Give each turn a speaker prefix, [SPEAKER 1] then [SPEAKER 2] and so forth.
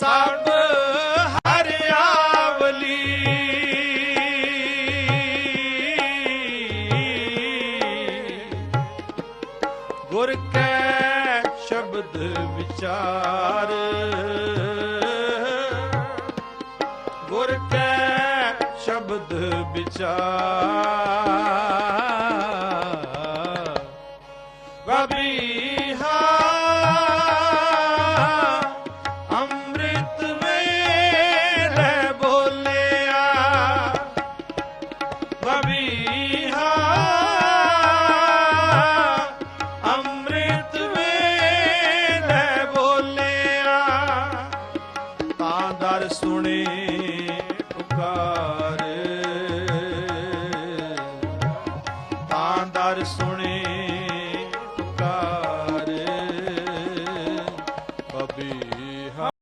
[SPEAKER 1] ਸਭ ਹਰਿਆਵਲੀ ਗੁਰ ਕੈ ਸ਼ਬਦ ਵਿਚਾਰ। ਗੁਰ ਕੈ ਸ਼ਬਦ ਵਿਚਾਰ। ਵਬੀਹਾ ਅੰਮ੍ਰਿਤ ਵੇ ਲੈ ਬੋਲਿਆ ਬਬੀਹਾ ਅੰਮ੍ਰਿਤ ਵੇ ਲੈ ਬੋਲਿਆ ਤਾਂ ਦਰ ਸੁਣੇ ਪੁਕਾਰ ਤਾਂ ਦਰ ਸੁਣੇ ਪੁਕਾਰ